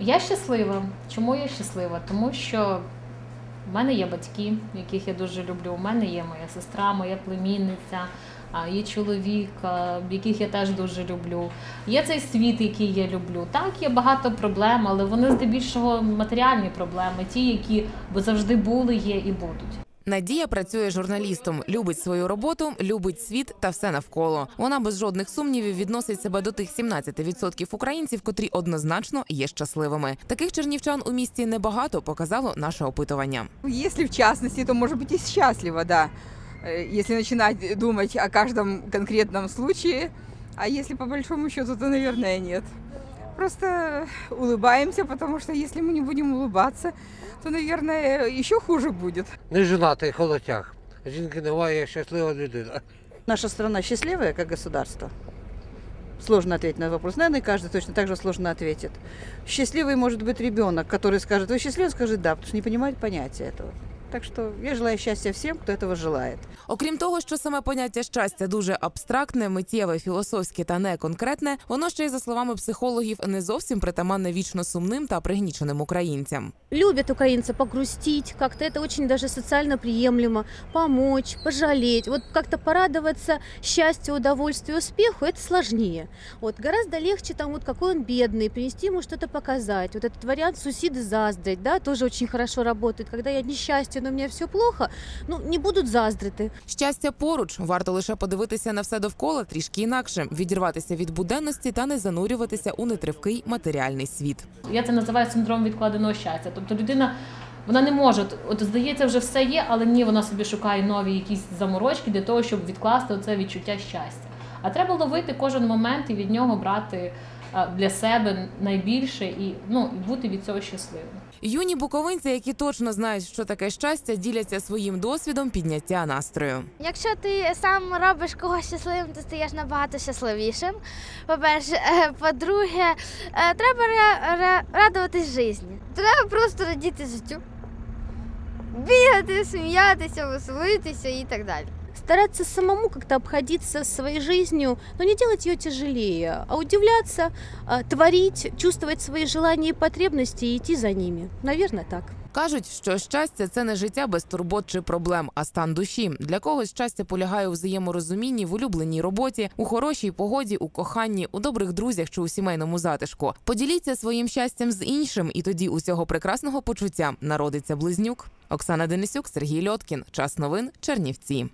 Я щаслива. Чому я щаслива? Тому що в мене є батьки, яких я дуже люблю. У мене є моя сестра, моя племінниця, є чоловік, яких я теж дуже люблю. Є цей світ, який я люблю. Так, є багато проблем, але вони здебільшого матеріальні проблеми, ті, які завжди були, є і будуть. Надія працює журналістом, любить свою роботу, любить світ та все навколо. Вона без жодних сумнівів відносить себе до тих 17% українців, котрі однозначно є щасливими. Таких чернівчан у місті небагато, показало наше опитування. Если в частности, то может быть и счастлива, да. Э, Если начинать думать о каждом конкретном случае, а если по большому счету, то, наверное, нет. Просто улыбаемся, потому что если мы не будем улыбаться, то, наверное, еще хуже будет. Не женатий холостяк. Жінки немає, я щаслива людина. Наша страна счастливая как государство? Сложно ответить на вопрос. Наверное, каждый точно так же сложно ответит. Счастливый может быть ребенок, который скажет, вы счастливы? Скажет да, потому что не понимает понятия этого. Так что я желаю счастья всем, кто этого желает. Окрім того, що саме поняття щастя дуже абстрактне, миттєве, філософське та не конкретне, воно ще й за словами психологів не зовсім притаманне вічно сумним та пригніченим українцям. любят украинцы погрустить, как-то это очень даже социально приемлемо, помочь, пожалеть. Вот как-то порадоваться счастью, удовольствию, успеху, это сложнее. Вот гораздо легче там вот какой он бедный, принести ему что-то показать. Вот этот вариант сусиды заздрить, да, тоже очень хорошо работает. Когда я несчастье, но у меня все плохо, ну, не будут заздрити. Щастя поруч варто лише подивитися на все довкола трішки інакше, відірватися від буденності та не занурюватися у нетривкий матеріальний світ. Я це називаю синдром відкладеного щастя. Тобто людина вона не може, от- здається, вже все є, але ні, вона собі шукає нові якісь заморочки для того, щоб відкласти оце відчуття щастя. А треба ловити кожен момент і від нього брати для себе найбільше і ну і бути від цього щасливим. Юні буковинці, які точно знають, що таке щастя, діляться своїм досвідом підняття настрою. Якщо ти сам робиш когось щасливим, то стаєш набагато щасливішим. По-перше, Е, по-друге, е, треба ра- ра- радуватись житті. Треба просто радіти життю. Бігати, сміятися, веселитися і так далі. Стараться самому как-то обходиться своей жизнью, но не делать ее тяжелее, а удивляться, творить, чувствовать свои желания и потребности и идти за ними. Наверное, так. Кажуть, що щастя це не життя без турбот чи проблем, а стан душі. Для когось щастя полягає у взаєморозумінні, в улюбленій роботі, у хорошій погоді, у коханні, у добрих друзях чи у сімейному затишку. Поділіться своїм щастям з іншим, і тоді усього прекрасного почуття народиться близнюк. Оксана Денисюк, Сергій Льоткін. Час новин Чернівці.